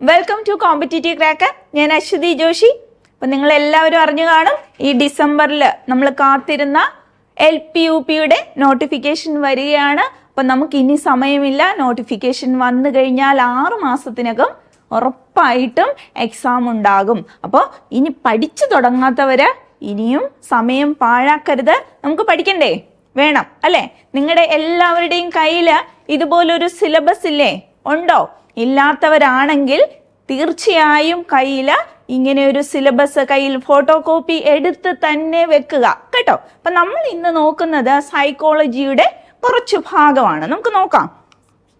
Welcome to competitive cracker ഞാൻ അശ്വതി ജോഷി. അപ്പം നിങ്ങൾ എല്ലാവരും അറിഞ്ഞു കാണും ഈ ഡിസംബറിൽ നമ്മൾ കാത്തിരുന്ന എൽ പി യു പിയുടെ നോട്ടിഫിക്കേഷൻ വരികയാണ്. അപ്പം നമുക്ക് ഇനി സമയമില്ല. നോട്ടിഫിക്കേഷൻ വന്നു കഴിഞ്ഞാൽ ആറു മാസത്തിനകം ഉറപ്പായിട്ടും എക്സാം ഉണ്ടാകും. അപ്പോൾ ഇനി പഠിച്ചു തുടങ്ങാത്തവർ ഇനിയും സമയം പാഴാക്കരുത്. നമുക്ക് പഠിക്കണ്ടേ? വേണം അല്ലേ? നിങ്ങളുടെ എല്ലാവരുടെയും കയ്യിൽ ഇതുപോലൊരു സിലബസ് ഇല്ലേ? ഉണ്ടോ? ഇല്ലാത്തവരാണെങ്കിൽ തീർച്ചയായും കയ്യിൽ ഇങ്ങനെ ഒരു സിലബസ് കയ്യിൽ ഫോട്ടോ കോപ്പി എടുത്ത് തന്നെ വെക്കുക. കേട്ടോ? അപ്പൊ നമ്മൾ ഇന്ന് നോക്കുന്നത് സൈക്കോളജിയുടെ കുറച്ച് ഭാഗമാണ്. നമുക്ക് നോക്കാം.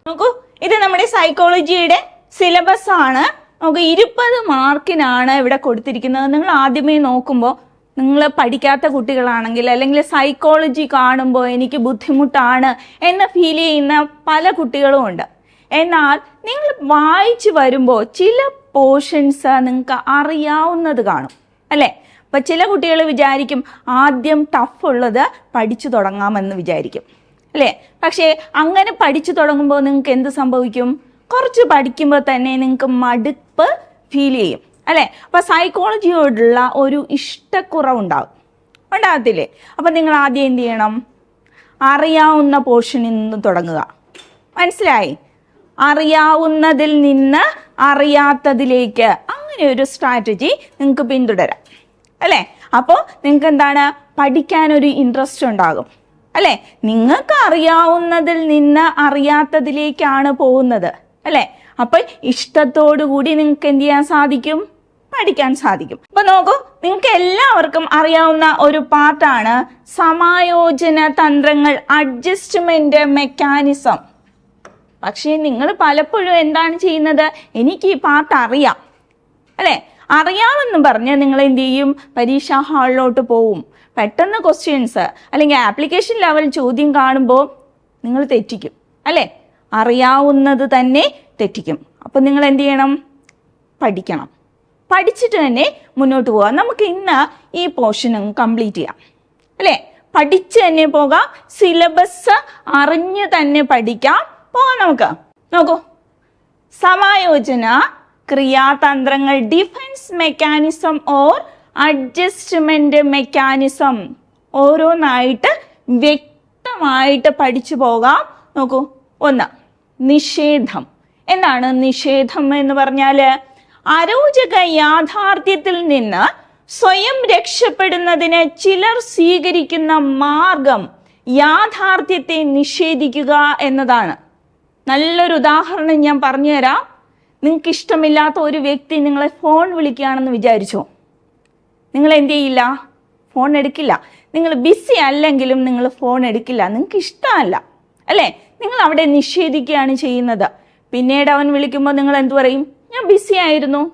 നോക്കൂ ഇത് നമ്മുടെ സൈക്കോളജിയുടെ സിലബസ് ആണ്. നമുക്ക് ഇരുപത് മാർക്കിനാണ് ഇവിടെ കൊടുത്തിരിക്കുന്നത്. നിങ്ങൾ ആദ്യമേ നോക്കുമ്പോൾ നിങ്ങൾ പഠിക്കാത്ത കുട്ടികളാണെങ്കിൽ അല്ലെങ്കിൽ സൈക്കോളജി കാണുമ്പോൾ എനിക്ക് ബുദ്ധിമുട്ടാണ് എന്ന് ഫീൽ ചെയ്യുന്ന പല കുട്ടികളും ഉണ്ട്. എന്നാൽ നിങ്ങൾ വായിച്ചു വരുമ്പോൾ ചില പോർഷൻസ് നിങ്ങൾക്ക് അറിയാവുന്നത് കാണും അല്ലേ? അപ്പം ചില കുട്ടികൾ വിചാരിക്കും ആദ്യം ടഫ് ഉള്ളത് പഠിച്ചു തുടങ്ങാമെന്ന് വിചാരിക്കും അല്ലേ? പക്ഷേ അങ്ങനെ പഠിച്ചു തുടങ്ങുമ്പോൾ നിങ്ങൾക്ക് എന്ത് സംഭവിക്കും? കുറച്ച് പഠിക്കുമ്പോൾ തന്നെ നിങ്ങൾക്ക് മടുപ്പ് ഫീൽ ചെയ്യും അല്ലേ? അപ്പൊ സൈക്കോളജിയോടുള്ള ഒരു ഇഷ്ടക്കുറവുണ്ടാവും ഉണ്ടാകത്തില്ലേ? അപ്പൊ നിങ്ങൾ ആദ്യം എന്ത് ചെയ്യണം? അറിയാവുന്ന പോർഷനിൽ നിന്ന് തുടങ്ങുക. മനസ്സിലായി? അറിയാവുന്നതിൽ നിന്ന് അറിയാത്തതിലേക്ക്. അങ്ങനെ ഒരു സ്ട്രാറ്റജി നിങ്ങൾക്ക് പിന്തുടരാം. അല്ലേ? അപ്പോൾ നിങ്ങൾക്ക് എന്താണ്? പഠിക്കാൻ ഒരു ഇൻട്രസ്റ്റ് ഉണ്ടാകും. അല്ലേ? നിങ്ങൾക്ക് അറിയാവുന്നതിൽ നിന്ന് അറിയാത്തതിലേക്കാണ് പോകുന്നത്. അല്ലേ? അപ്പൊ ഇഷ്ടത്തോടു കൂടി നിങ്ങൾക്ക് എന്ത് ചെയ്യാൻ സാധിക്കും? പഠിക്കാൻ സാധിക്കും. അപ്പൊ നോക്കൂ നിങ്ങൾക്ക് എല്ലാവർക്കും അറിയാവുന്ന ഒരു പാർട്ടാണ് സമായോജന തന്ത്രങ്ങൾ അഡ്ജസ്റ്റ്മെന്റ് മെക്കാനിസം പക്ഷേ നിങ്ങൾ പലപ്പോഴും എന്താണ് ചെയ്യുന്നത്? എനിക്ക് ഈ പാർട്ട് അറിയാം. അല്ലേ? അറിയാമെന്ന് പറഞ്ഞ് നിങ്ങൾ എന്ത് ചെയ്യും? പരീക്ഷാ ഹാളിലോട്ട് പോവും. പെട്ടെന്ന് ക്വസ്റ്റ്യൻസ് അല്ലെങ്കിൽ ആപ്ലിക്കേഷൻ ലെവൽ ചോദ്യം കാണുമ്പോൾ നിങ്ങൾ തെറ്റിക്കും. അല്ലേ? അറിയാവുന്നത് തന്നെ തെറ്റിക്കും. അപ്പം നിങ്ങൾ എന്ത് ചെയ്യണം? പഠിക്കണം. പഠിച്ചിട്ട് തന്നെ മുന്നോട്ട് പോകാം നമുക്ക് ഇന്ന് ഈ പോർഷൻ കംപ്ലീറ്റ് ചെയ്യാം. അല്ലേ? പഠിച്ച് തന്നെ പോകാം. സിലബസ് അറിഞ്ഞ് തന്നെ പഠിക്കാം. പോകാം നമുക്ക്. നോക്കൂ. സമായോജന ക്രിയാതന്ത്രങ്ങൾ defence mechanism or adjustment mechanism ഓരോന്നായിട്ട് വ്യക്തമായിട്ട് പഠിച്ചു പോകാം. നോക്കൂ. ഒന്ന് നിഷേധം. എന്താണ് നിഷേധം എന്ന് പറഞ്ഞാൽ? അരോചക യാഥാർത്ഥ്യത്തിൽ നിന്ന് സ്വയം രക്ഷപ്പെടുന്നതിന് ചിലർ സ്വീകരിക്കുന്ന മാർഗം യാഥാർത്ഥ്യത്തെ നിഷേധിക്കുക എന്നതാണ്. നല്ലൊരു ഉദാഹരണം ഞാൻ പറഞ്ഞുതരാം. നിങ്ങൾക്ക് ഇഷ്ടമില്ലാത്ത ഒരു വ്യക്തി നിങ്ങളെ ഫോൺ വിളിക്കുകയാണെന്ന് വിചാരിച്ചോ? നിങ്ങൾ എന്ത് ചെയ്യില്ല? ഫോൺ എടുക്കില്ല. നിങ്ങൾ ബിസി അല്ലെങ്കിലും നിങ്ങൾ ഫോൺ എടുക്കില്ല. നിങ്ങൾക്ക് ഇഷ്ടമല്ല അല്ലേ? നിങ്ങൾ അവിടെ നിഷേധിക്കുകയാണ് ചെയ്യുന്നത്. പിന്നീട് അവൻ വിളിക്കുമ്പോൾ നിങ്ങൾ എന്തു പറയും? ഞാൻ ബിസി ആയിരുന്നു.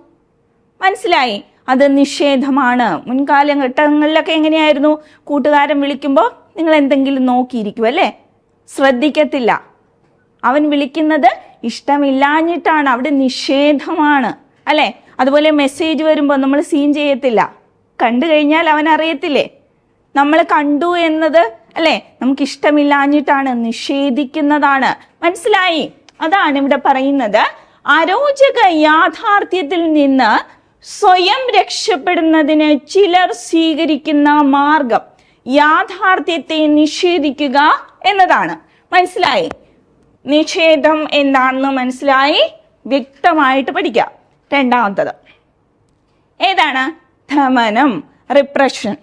മനസ്സിലായി? അത് നിഷേധമാണ്. മുൻകാലഘട്ടങ്ങളിലൊക്കെ എങ്ങനെയായിരുന്നു? കൂട്ടുകാരൻ വിളിക്കുമ്പോൾ നിങ്ങൾ എന്തെങ്കിലും നോക്കിയിരിക്കും അല്ലേ? ശ്രദ്ധിക്കത്തില്ല. അവൻ വിളിക്കുന്നത് ഇഷ്ടമില്ലാഞ്ഞിട്ടാണ് അവിടെ നിഷേധമാണ് അല്ലെ? അതുപോലെ മെസ്സേജ് വരുമ്പോൾ നമ്മൾ സീൻ ചെയ്യത്തില്ല. കണ്ടു കഴിഞ്ഞാൽ അവൻ അറിയത്തില്ലേ? നമ്മൾ കണ്ടു എന്നത് അല്ലേ? നമുക്ക് ഇഷ്ടമില്ലാഞ്ഞിട്ടാണ് നിഷേധിക്കുന്നതാണ്. മനസ്സിലായി? അതാണ് ഇവിടെ പറയുന്നത്. അരോചക യാഥാർത്ഥ്യത്തിൽ നിന്ന് സ്വയം രക്ഷപ്പെടുന്നതിന് ചിലർ സ്വീകരിക്കുന്ന മാർഗം യാഥാർത്ഥ്യത്തെ നിഷേധിക്കുക എന്നതാണ്. മനസ്സിലായി? നിഷേധം എന്താണെന്ന് മനസ്സിലായി വ്യക്തമായിട്ട് പഠിക്കാം രണ്ടാമത്തത്. ഏതാണ്? ധമനം റിപ്രഷൻ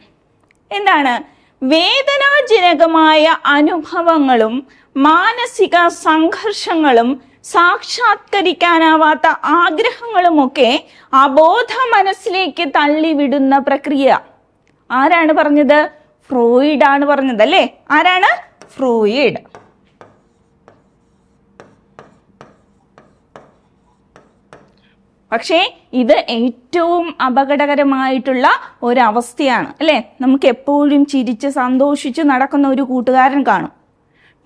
എന്താണ്? വേദനാജനകമായ അനുഭവങ്ങളും മാനസിക സംഘർഷങ്ങളും സാക്ഷാത്കരിക്കാനാവാത്ത ആഗ്രഹങ്ങളുമൊക്കെ അബോധ മനസ്സിലേക്ക് തള്ളിവിടുന്ന പ്രക്രിയ. ആരാണ് പറഞ്ഞത്? ഫ്രോയിഡ് ആണ് പറഞ്ഞത് അല്ലേ ആരാണ്? ഫ്രോയിഡ്. പക്ഷേ ഇത് ഏറ്റവും അപകടകരമായിട്ടുള്ള ഒരവസ്ഥയാണ് അല്ലേ? നമുക്ക് എപ്പോഴും ചിരിച്ച് സന്തോഷിച്ച് നടക്കുന്ന ഒരു കൂട്ടുകാരൻ കാണും.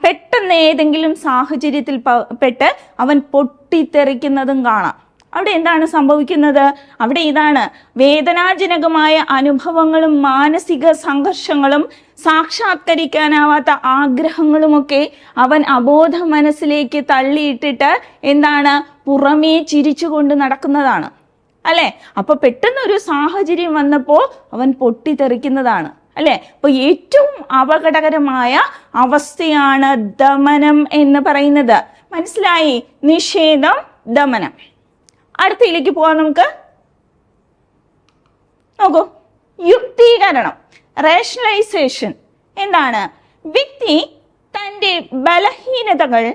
പെട്ടെന്ന് ഏതെങ്കിലും സാഹചര്യത്തിൽ പെട്ട് അവൻ പൊട്ടിത്തെറിക്കുന്നതും കാണാം. അവിടെ എന്താണ് സംഭവിക്കുന്നത്? അവിടെ ഇതാണ് വേദനാജനകമായ അനുഭവങ്ങളും മാനസിക സംഘർഷങ്ങളും സാക്ഷാത്കരിക്കാനാവാത്ത ആഗ്രഹങ്ങളുമൊക്കെ അവൻ അബോധ മനസ്സിലേക്ക് തള്ളിയിട്ടിട്ട് എന്താണ് പുറമേ ചിരിച്ചുകൊണ്ട് നടക്കുന്നതാണ്. അല്ലെ? അപ്പൊ പെട്ടെന്ന് ഒരു സാഹചര്യം വന്നപ്പോൾ അവൻ പൊട്ടിത്തെറിക്കുന്നതാണ്. അല്ലെ? അപ്പൊ ഏറ്റവും അപകടകരമായ അവസ്ഥയാണ് ദമനം എന്ന് പറയുന്നത്. മനസ്സിലായി? നിഷേധം ദമനം. അടുത്തയിലേക്ക് പോവാം നമുക്ക്. നോക്കൂ. യുക്തീകരണം. റേഷണലൈസേഷൻ എന്താണ്? വ്യക്തി തന്റെ ബലഹീനതകൾ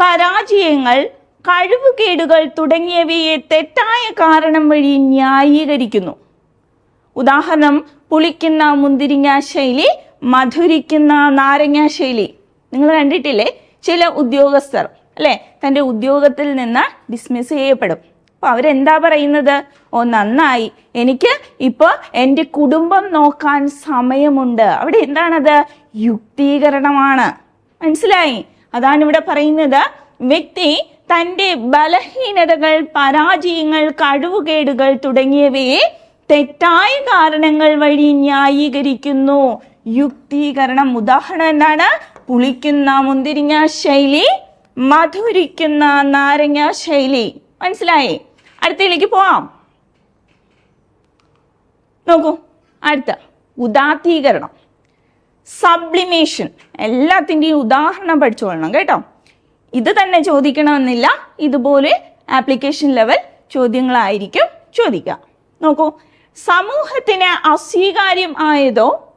പരാജയങ്ങൾ കഴിവുകേടുകൾ തുടങ്ങിയവയെ തെറ്റായ കാരണം വഴി ന്യായീകരിക്കുന്നു. ഉദാഹരണം പുളിക്കുന്ന മുന്തിരിങ്ങ ശൈലി മധുരിക്കുന്ന നാരങ്ങ ശൈലി. നിങ്ങൾ കണ്ടിട്ടില്ലേ? ചില ഉദ്യോഗസ്ഥർ അല്ലെ? തന്റെ ഉദ്യോഗത്തിൽ നിന്ന് ഡിസ്മിസ് ചെയ്യപ്പെടും. അപ്പൊ അവരെന്താ പറയുന്നത്? ഓ നന്നായി. എനിക്ക് ഇപ്പോൾ എന്റെ കുടുംബം നോക്കാൻ സമയമുണ്ട്. അവിടെ എന്താണത്? യുക്തീകരണമാണ്. മനസ്സിലായി? അതാണ് ഇവിടെ പറയുന്നത്. വ്യക്തി തന്റെ ബലഹീനതകൾ പരാജയങ്ങൾ കഴിവുകേടുകൾ തുടങ്ങിയവയെ തെറ്റായ കാരണങ്ങൾ വഴി ന്യായീകരിക്കുന്നു. യുക്തീകരണം ഉദാഹരണം എന്താണ്? പുളിക്കുന്ന മുന്തിരിങ്ങ ശൈലി മധുരിക്കുന്ന നാരങ്ങ ശൈലി. മനസ്സിലായേ? അടുത്തയിലേക്ക് പോവാം. നോക്കൂ അടുത്ത. ഉദാത്തീകരണം. സബ്ലിമേഷൻ എല്ലാത്തിന്റെയും ഉദാഹരണം പഠിച്ചുകൊള്ളണം കേട്ടോ. ഇത് തന്നെ ചോദിക്കണമെന്നില്ല. ഇതുപോലെ ആപ്ലിക്കേഷൻ ലെവൽ ചോദ്യങ്ങളായിരിക്കും ചോദിക്കുക. നോക്കൂ സമൂഹത്തിന് അസ്വീകാര്യം ആയതോ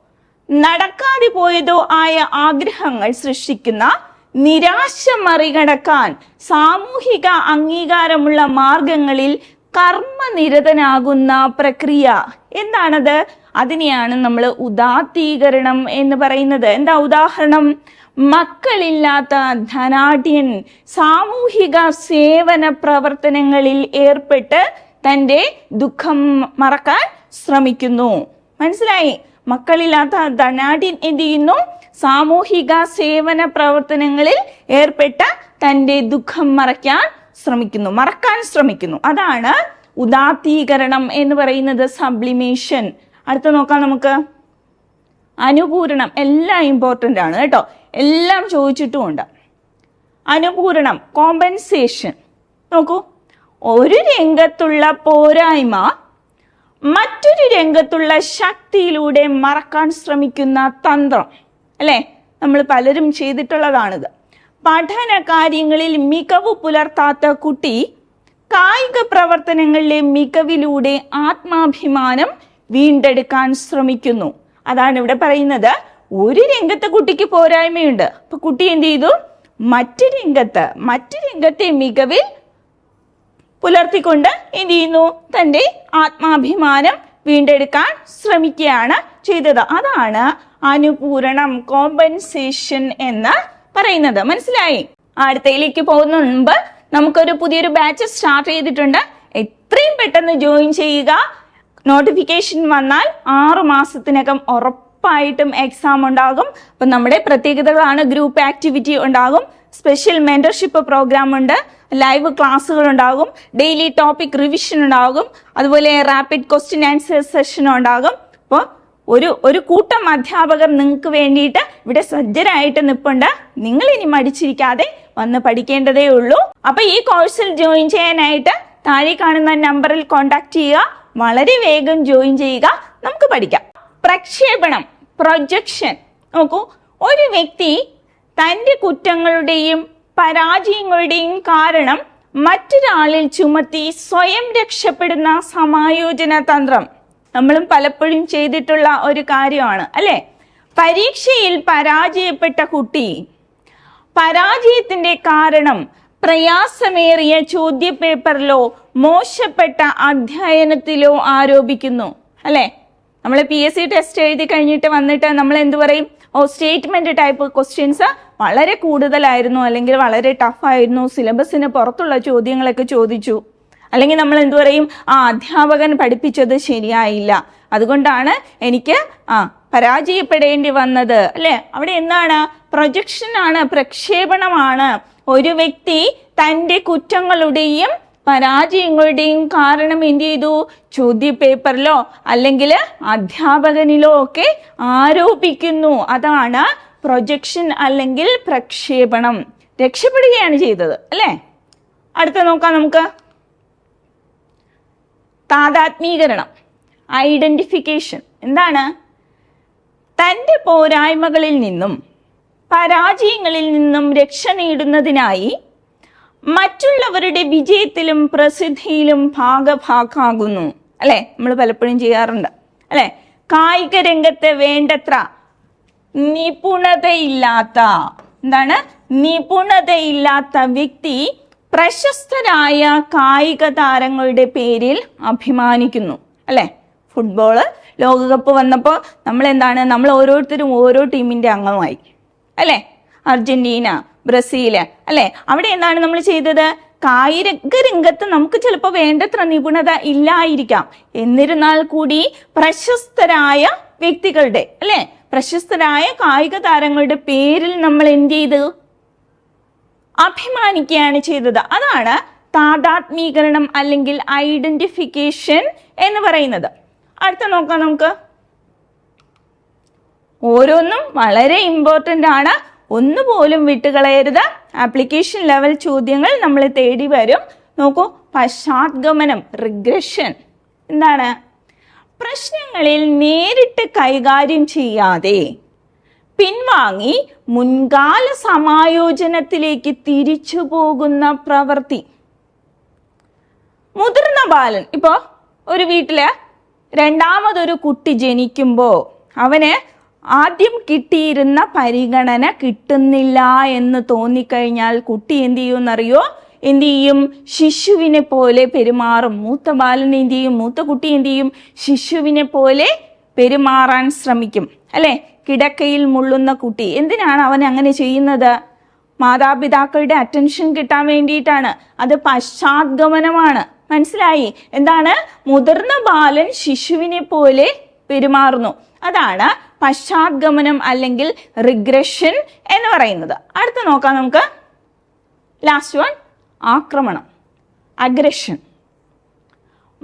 നടക്കാതെ പോയതോ ആയ ആഗ്രഹങ്ങൾ സൃഷ്ടിക്കുന്ന നിരാശ മറികടക്കാൻ സാമൂഹിക അംഗീകാരമുള്ള മാർഗങ്ങളിൽ കർമ്മനിരതനാകുന്ന പ്രക്രിയ. എന്താണത്? അതിനെയാണ് നമ്മൾ ഉദാത്തീകരണം എന്ന് പറയുന്നത്. എന്താ ഉദാഹരണം? മക്കളില്ലാത്ത ധനാഢ്യൻ സാമൂഹിക സേവന പ്രവർത്തനങ്ങളിൽ ഏർപ്പെട്ട് തന്റെ ദുഃഖം മറക്കാൻ ശ്രമിക്കുന്നു. മനസ്സിലായി? മക്കളില്ലാത്ത ധനാഢ്യൻ എന്ത് ചെയ്യുന്നു സാമൂഹിക സേവന പ്രവർത്തനങ്ങളിൽ ഏർപ്പെട്ട തന്റെ ദുഃഖം മറയ്ക്കാൻ ശ്രമിക്കുന്നു മറക്കാൻ ശ്രമിക്കുന്നു. അതാണ് ഉദാത്തീകരണം എന്ന് പറയുന്നത് സബ്ലിമേഷൻ. അടുത്ത നോക്കാം നമുക്ക്. അനുപൂരണം എല്ലാം ഇമ്പോർട്ടന്റ് ആണ് കേട്ടോ. എല്ലാം ചോദിച്ചിട്ടുമുണ്ട്. അനുപൂരണം കോമ്പൻസേഷൻ നോക്കൂ. ഒരു രംഗത്തുള്ള പോരായ്മ മറ്റൊരു രംഗത്തുള്ള ശക്തിയിലൂടെ മറക്കാൻ ശ്രമിക്കുന്ന തന്ത്രം അല്ലേ? നമ്മൾ പലരും ചെയ്തിട്ടുള്ളതാണിത്. പഠന കാര്യങ്ങളിൽ മികവ് പുലർത്താത്ത കുട്ടി കായിക പ്രവർത്തനങ്ങളിലെ മികവിലൂടെ ആത്മാഭിമാനം വീണ്ടെടുക്കാൻ ശ്രമിക്കുന്നു. അതാണ് ഇവിടെ പറയുന്നത്. ഒരു രംഗത്ത് കുട്ടിക്ക് പോരായ്മയുണ്ട്. അപ്പൊ കുട്ടി എന്ത് ചെയ്തു? മറ്റു രംഗത്ത് മറ്റു രംഗത്തെ മികവിൽ പുലർത്തിക്കൊണ്ട് എന്ത് ചെയ്യുന്നു? തന്റെ ആത്മാഭിമാനം വീണ്ടെടുക്കാൻ ശ്രമിക്കുകയാണ് ചെയ്തത്. അതാണ് അനുപൂരണം കോമ്പൻസേഷൻ എന്ന് പറയുന്നത്. മനസ്സിലായി? അടുത്തയിലേക്ക് പോകുന്ന മുൻപ് നമുക്കൊരു പുതിയൊരു ബാച്ച് സ്റ്റാർട്ട് ചെയ്തിട്ടുണ്ട്. എത്രയും പെട്ടെന്ന് ജോയിൻ ചെയ്യുക. നോട്ടിഫിക്കേഷൻ വന്നാൽ ആറു മാസത്തിനകം ഉറപ്പായിട്ടും എക്സാം ഉണ്ടാകും. അപ്പം നമ്മുടെ പ്രത്യേകതകളാണ് ഗ്രൂപ്പ് ആക്ടിവിറ്റി ഉണ്ടാകും. സ്പെഷ്യൽ മെന്റർഷിപ്പ് പ്രോഗ്രാം ഉണ്ട്. ലൈവ് ക്ലാസ്സുകൾ ഉണ്ടാകും ഡെയിലി ടോപ്പിക് റിവിഷൻ ഉണ്ടാകും. അതുപോലെ റാപ്പിഡ് ക്വസ്റ്റ്യൻ ആൻസർ സെഷൻ ഉണ്ടാകും. അപ്പോൾ ഒരു ഒരു കൂട്ടം അധ്യാപകർ നിങ്ങൾക്ക് വേണ്ടിയിട്ട് ഇവിടെ സജ്ജരായിട്ട് നിൽപ്പുണ്ട് നിങ്ങൾ ഇനി മടിച്ചിരിക്കാതെ വന്ന് പഠിക്കേണ്ടതേ ഉള്ളൂ. അപ്പൊ ഈ കോഴ്സിൽ ജോയിൻ ചെയ്യാനായിട്ട് താഴെ കാണുന്ന നമ്പറിൽ കോൺടാക്ട് ചെയ്യുക. വളരെ വേഗം ജോയിൻ ചെയ്യുക. നമുക്ക് പഠിക്കാം. പ്രക്ഷേപണം പ്രൊജക്ഷൻ നോക്കൂ. ഒരു വ്യക്തി തന്റെ കുറ്റങ്ങളുടെയും പരാജയങ്ങളുടെയും കാരണം മറ്റൊരാളിൽ ചുമത്തി സ്വയം രക്ഷപ്പെടുന്ന സമായോജന തന്ത്രം. നമ്മളും പലപ്പോഴും ചെയ്തിട്ടുള്ള ഒരു കാര്യമാണ് അല്ലെ? പരീക്ഷയിൽ പരാജയപ്പെട്ട കുട്ടി. പരാജയത്തിന്റെ കാരണം പ്രയാസമേറിയ ചോദ്യപേപ്പറിലോ മോശപ്പെട്ട അധ്യയനത്തിലോ ആരോപിക്കുന്നു അല്ലെ? നമ്മൾ പി എസ് സി ടെസ്റ്റ് എഴുതി കഴിഞ്ഞിട്ട് വന്നിട്ട് നമ്മൾ എന്തു പറയും? ഓ സ്റ്റേറ്റ്മെന്റ് ടൈപ്പ് ക്വസ്റ്റ്യൻസ് വളരെ കൂടുതലായിരുന്നു അല്ലെങ്കിൽ വളരെ ടഫായിരുന്നു സിലബസിന് പുറത്തുള്ള ചോദ്യങ്ങളൊക്കെ ചോദിച്ചു. അല്ലെങ്കിൽ നമ്മൾ എന്തു പറയും? ആ അധ്യാപകൻ പഠിപ്പിച്ചത് ശരിയായില്ല. അതുകൊണ്ടാണ് എനിക്ക് ആ പരാജയപ്പെടേണ്ടി വന്നത്. അല്ലെ? അവിടെ എന്താണ്? പ്രൊജക്ഷൻ ആണ് പ്രക്ഷേപണമാണ്. ഒരു വ്യക്തി തന്റെ കുറ്റങ്ങളുടെയും പരാജയങ്ങളുടെയും കാരണം എന്ത് ചെയ്തു? ചോദ്യപേപ്പറിലോ അല്ലെങ്കിൽ അധ്യാപകനിലോ ഒക്കെ ആരോപിക്കുന്നു. അതാണ് പ്രൊജക്ഷൻ അല്ലെങ്കിൽ പ്രക്ഷേപണം രക്ഷപ്പെടുകയാണ് ചെയ്തത് അല്ലേ? അടുത്ത നോക്കാം നമുക്ക്. താതാത്മീകരണം ഐഡന്റിഫിക്കേഷൻ എന്താണ്? തന്റെ പോരായ്മകളിൽ നിന്നും പരാജയങ്ങളിൽ നിന്നും രക്ഷ നേടുന്നതിനായി മറ്റുള്ളവരുടെ വിജയത്തിലും പ്രസിദ്ധിയിലും ഭാഗഭാക്കാകുന്നു അല്ലേ? നമ്മൾ പലപ്പോഴും ചെയ്യാറുണ്ട് അല്ലേ? കായിക രംഗത്ത് വേണ്ടത്ര നിപുണതയില്ലാത്ത എന്താണ്? നിപുണതയില്ലാത്ത വ്യക്തി പ്രശസ്തരായ കായിക താരങ്ങളുടെ പേരിൽ അഭിമാനിക്കുന്നു. അല്ലെ? ഫുട്ബോൾ ലോകകപ്പ് വന്നപ്പോൾ നമ്മൾ എന്താണ് നമ്മൾ ഓരോരുത്തരും ഓരോ ടീമിന്റെ അംഗമായി. അല്ലെ? അർജന്റീന ബ്രസീൽ അല്ലെ? അവിടെ എന്താണ് നമ്മൾ ചെയ്തത്? കായിക രംഗത്ത് നമുക്ക് ചിലപ്പോൾ വേണ്ടത്ര നിപുണത ഇല്ലായിരിക്കാം. എന്നിരുന്നാൽ കൂടി പ്രശസ്തരായ വ്യക്തികളുടെ അല്ലെ? പ്രശസ്തരായ കായിക താരങ്ങളുടെ പേരിൽ നമ്മൾ എന്ത് ചെയ്തു? അഭിമാനിക്കുകയാണ് ചെയ്തത്. അതാണ് താതാത്മീകരണം അല്ലെങ്കിൽ ഐഡന്റിഫിക്കേഷൻ എന്ന് പറയുന്നത്. അടുത്ത നോക്കാം നമുക്ക്. ഓരോന്നും വളരെ ഇമ്പോർട്ടന്റ് ആണ്. ഒന്നുപോലും വിട്ടുകളയരുത്. ആപ്ലിക്കേഷൻ ലെവൽ ചോദ്യങ്ങൾ നമ്മൾ തേടി വരും. നോക്കൂ പശ്ചാത്ഗമനം റിഗ്രഷൻ എന്താണ്? പ്രശ്നങ്ങളിൽ നേരിട്ട് കൈകാര്യം ചെയ്യാതെ പിൻവാങ്ങി മുൻകാല സമായോജനത്തിലേക്ക് തിരിച്ചു പോകുന്ന പ്രവൃത്തി. മുതിർന്ന ബാലൻ ഇപ്പോ ഒരു വീട്ടിൽ രണ്ടാമതൊരു കുട്ടി ജനിക്കുമ്പോൾ അവന് ആദ്യം കിട്ടിയിരുന്ന പരിഗണന കിട്ടുന്നില്ല എന്ന് തോന്നിക്കഴിഞ്ഞാൽ കുട്ടി എന്ത് ചെയ്യുമെന്നറിയോ? എന്ത് ചെയ്യും ശിശുവിനെ പോലെ പെരുമാറും. മൂത്ത ബാലൻ എന്ത് ചെയ്യും മൂത്ത കുട്ടി എന്ത് ചെയ്യും ശിശുവിനെ പോലെ പെരുമാറാൻ ശ്രമിക്കും. അല്ലെ? കിടക്കയിൽ മുള്ളുന്ന കുട്ടി. എന്തിനാണ് അവൻ അങ്ങനെ ചെയ്യുന്നത്? മാതാപിതാക്കളുടെ അറ്റൻഷൻ കിട്ടാൻ വേണ്ടിയിട്ടാണ്. അത് പശ്ചാത്ഗമനമാണ്. മനസ്സിലായി? എന്താണ്? മുതിർന്ന ബാലൻ ശിശുവിനെ പോലെ പെരുമാറുന്നു. അതാണ് പശ്ചാത്ഗമനം അല്ലെങ്കിൽ റിഗ്രഷൻ എന്ന് പറയുന്നത്. അടുത്ത നോക്കാം നമുക്ക്. ലാസ്റ്റ് വൺ ആക്രമണം അഗ്രഷൻ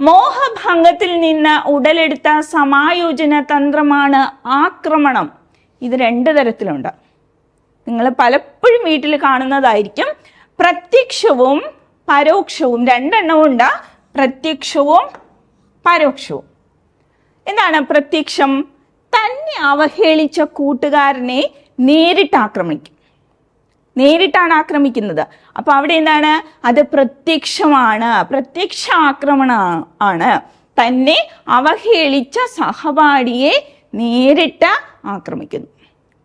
മോഹഭംഗത്തിൽ നിന്ന് ഉടലെടുത്ത സമായോജന തന്ത്രമാണ് ആക്രമണം. ഇത് രണ്ട് തരത്തിലുണ്ട്. നിങ്ങൾ പലപ്പോഴും വീട്ടിൽ കാണുന്നതായിരിക്കും പ്രത്യക്ഷവും പരോക്ഷവും. രണ്ടെണ്ണവും ഉണ്ട്. പ്രത്യക്ഷവും പരോക്ഷവും. എന്താണ് പ്രത്യക്ഷം? തന്നെ അവഹേളിച്ച കൂട്ടുകാരനെ നേരിട്ട് ആക്രമിക്കും. നേരിട്ടാണ് ആക്രമിക്കുന്നത്. അപ്പോൾ അവിടെ എന്താണ്? അത് പ്രത്യക്ഷമാണ്. പ്രത്യക്ഷ ആക്രമണ ആണ്. തന്നെ അവഹേളിച്ച സഹപാഠിയെ നേരിട്ട് ആക്രമിക്കുന്നു.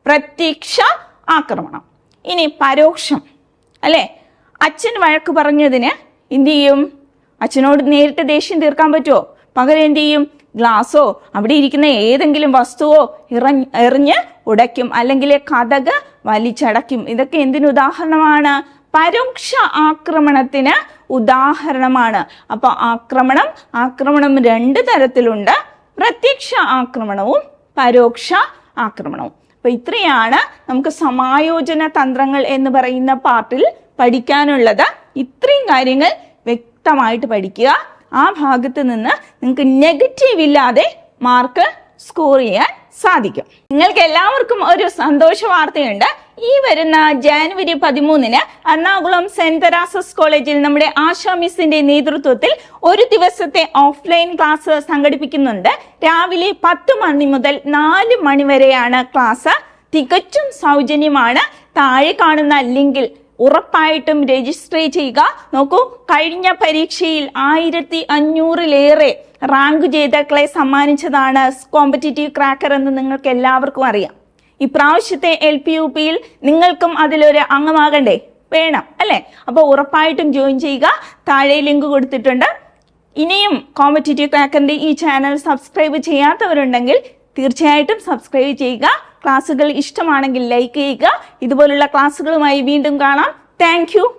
പ്രത്യക്ഷ ആക്രമണം. ഇനി പരോക്ഷം. അല്ലേ? അച്ഛൻ വഴക്ക് പറഞ്ഞതിന് എന്ത് ചെയ്യും? അച്ഛനോട് നേരിട്ട് ദേഷ്യം തീർക്കാൻ പറ്റുമോ പകരം എന്ത് ചെയ്യും? ഗ്ലാസോ അവിടെ ഇരിക്കുന്ന ഏതെങ്കിലും വസ്തുവോ ഇറഞ്ഞ് എറിഞ്ഞ് ഉടയ്ക്കും. അല്ലെങ്കിൽ കഥക് വലിച്ചടയ്ക്കും. ഇതൊക്കെ എന്തിനു ഉദാഹരണമാണ്? പരോക്ഷ ആക്രമണത്തിന് ഉദാഹരണമാണ്. അപ്പൊ ആക്രമണം ആക്രമണം രണ്ട് തരത്തിലുണ്ട്. പ്രത്യക്ഷ ആക്രമണവും പരോക്ഷ ആക്രമണവും. അപ്പൊ ഇത്രയാണ് നമുക്ക് സമായോജന തന്ത്രങ്ങൾ എന്ന് പറയുന്ന പാർട്ടിൽ പഠിക്കാനുള്ളത്. ഇത്രയും കാര്യങ്ങൾ വ്യക്തമായിട്ട് പഠിക്കുക. ആ ഭാഗത്ത് നിന്ന് നിങ്ങൾക്ക് നെഗറ്റീവ് ഇല്ലാതെ മാർക്ക് സ്കോർ ചെയ്യാൻ സാധിക്കും. നിങ്ങൾക്ക് എല്ലാവർക്കും ഒരു സന്തോഷ വാർത്തയുണ്ട്. ഈ വരുന്ന ജാനുവരി പതിമൂന്നിന് എറണാകുളം സെന്റ് തെരാസസ് കോളേജിൽ നമ്മുടെ ആശാ മിസിന്റെ നേതൃത്വത്തിൽ ഒരു ദിവസത്തെ ഓഫ്ലൈൻ ക്ലാസ് സംഘടിപ്പിക്കുന്നുണ്ട്. രാവിലെ പത്ത് മണി മുതൽ നാല് മണി വരെയാണ് ക്ലാസ് തികച്ചും സൗജന്യമാണ്. താഴെ കാണുന്ന ലിങ്കിൽ ഉറപ്പായിട്ടും രജിസ്റ്റർ ചെയ്യുക. നോക്കൂ കഴിഞ്ഞ പരീക്ഷയിൽ ആയിരത്തി അഞ്ഞൂറിലേറെ റാങ്ക് ജേതാക്കളെ സമ്മാനിച്ചതാണ് കോമ്പറ്റിറ്റീവ് ക്രാക്കർ എന്ന് നിങ്ങൾക്ക് എല്ലാവർക്കും അറിയാം. ഇപ്രാവശ്യത്തെ എൽ പി യു പിയിൽ നിങ്ങൾക്കും അതിലൊരു അംഗമാകണ്ടേ? വേണം അല്ലേ? അപ്പോൾ ഉറപ്പായിട്ടും ജോയിൻ ചെയ്യുക. താഴെ ലിങ്ക് കൊടുത്തിട്ടുണ്ട്. ഇനിയും കോമ്പറ്റിറ്റീവ് ക്രാക്കറിന്റെ ഈ ചാനൽ സബ്സ്ക്രൈബ് ചെയ്യാത്തവരുണ്ടെങ്കിൽ തീർച്ചയായിട്ടും സബ്സ്ക്രൈബ് ചെയ്യുക. ക്ലാസ്സുകൾ ഇഷ്ടമാണെങ്കിൽ ലൈക്ക് ചെയ്യുക. ഇതുപോലുള്ള ക്ലാസ്സുകളുമായി വീണ്ടും കാണാം. താങ്ക്